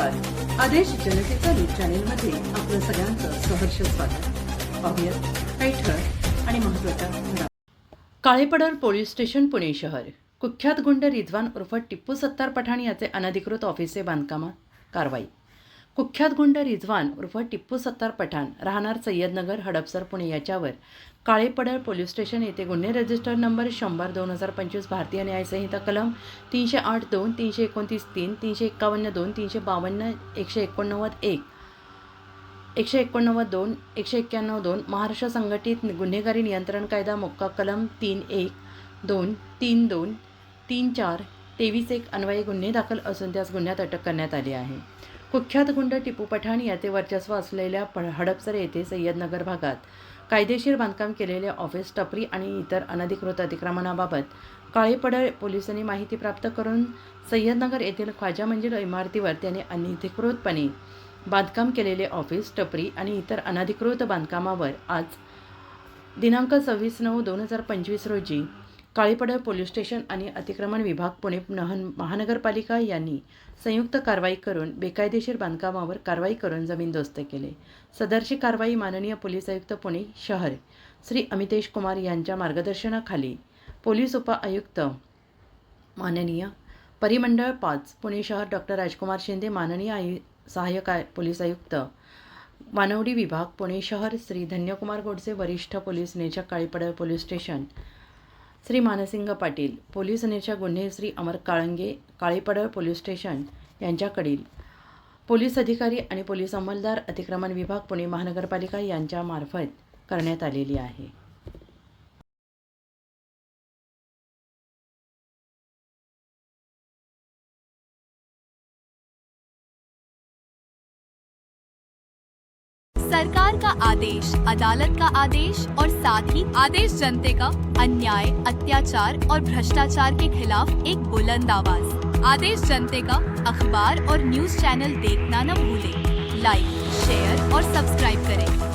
आदेश जनतेचा न्यूज चॅनेलमध्ये आपलं सगळ्यांचं सहर्ष स्वागत. पाहूयात काही ठळक आणि महत्त्वाच्या काळेपडर पोलीस स्टेशन पुणे शहर. कुख्यात गुंड रिजवान उर्फ टिप्पू सत्तार पठाण याचे अनधिकृत ऑफिसचे बांधकामात कारवाई. कुख्यात गुंड रिजवान उर्फ टिप्पू सत्तार पठाण राहणार सय्यदनगर हडपसर पुणे याच्यावर. काळेपडळ पोलीस स्टेशन येथे गुन्हे रजिस्टर नंबर शंभर दोन हजार पंचवीस भारतीय न्यायसंहिता कलम तीनशे आठ दोन तीनशे एकोणतीस तीन तीनशे एक्कावन्न दोन तीनशे बावन्न एकशे एकोणनव्वद एक एकशे एकोणनव्वद दोन एकशे एक्क्याण्णव दोन महाराष्ट्र संघटित गुन्हेगारी नियंत्रण कायदा मोक्का कलम तीन एक दोन तीन दोन तीन चार तेवीस एक अन्वये गुन्हे दाखल असून त्यास गुन्ह्यात अटक करण्यात आली आहे. कुख्यात गुंड टिपू पठाण याचे वर्चस्व असलेल्या प हडपसर येथे सय्यदनगर भागात कायदेशीर बांधकाम केलेले ऑफिस टपरी आणि इतर अनधिकृत अतिक्रमणाबाबत काळेपड पोलिसांनी माहिती प्राप्त करून सय्यदनगर येथील ख्वाजा मंजिल इमारतीवर त्याने अनधिकृतपणे बांधकाम केलेले ऑफिस टपरी आणि इतर अनधिकृत बांधकामावर आज दिनांक सव्वीस नऊ दोन हजार पंचवीस रोजी काळीपडळ पोलीस स्टेशन आणि अतिक्रमण विभाग पुणे नहन महानगरपालिका यांनी संयुक्त कारवाई करून बेकायदेशीर बांधकामावर कारवाई करून जमीनदोस्त केले. सदरची कारवाई माननीय पोलीस आयुक्त पुणे शहर श्री अमितेश कुमार यांच्या मार्गदर्शनाखाली पोलीस उपआयुक्त माननीय परिमंडळ पाच पुणे शहर डॉक्टर राजकुमार शिंदे माननीय आयु सहाय्यक आय पोलीस आयुक्त मानवडी विभाग पुणे शहर श्री धन्यकुमार गोडसे वरिष्ठ पोलीस निरीक्षक Kalipadal police station Shri Mansingh Patil police निरीक्षक गुन्हे श्री अमर काळंगे काळीपडळ पोलीस स्टेशन यांच्याकडील. पोलीस अधिकारी आणि पोलीस अंमलदार अतिक्रमण विभाग पुणे महानगरपालिका यांच्यामार्फत करण्यात आलेली आहे. सरकार का आदेश, अदालत का आदेश और साथ ही आदेश जनते का अन्याय, अत्याचार और भ्रष्टाचार के खिलाफ एक बुलंद आवाज़। आदेश जनते का अखबार और न्यूज़ चैनल देखना न भूले। लाइक, शेयर और सब्सक्राइब करें।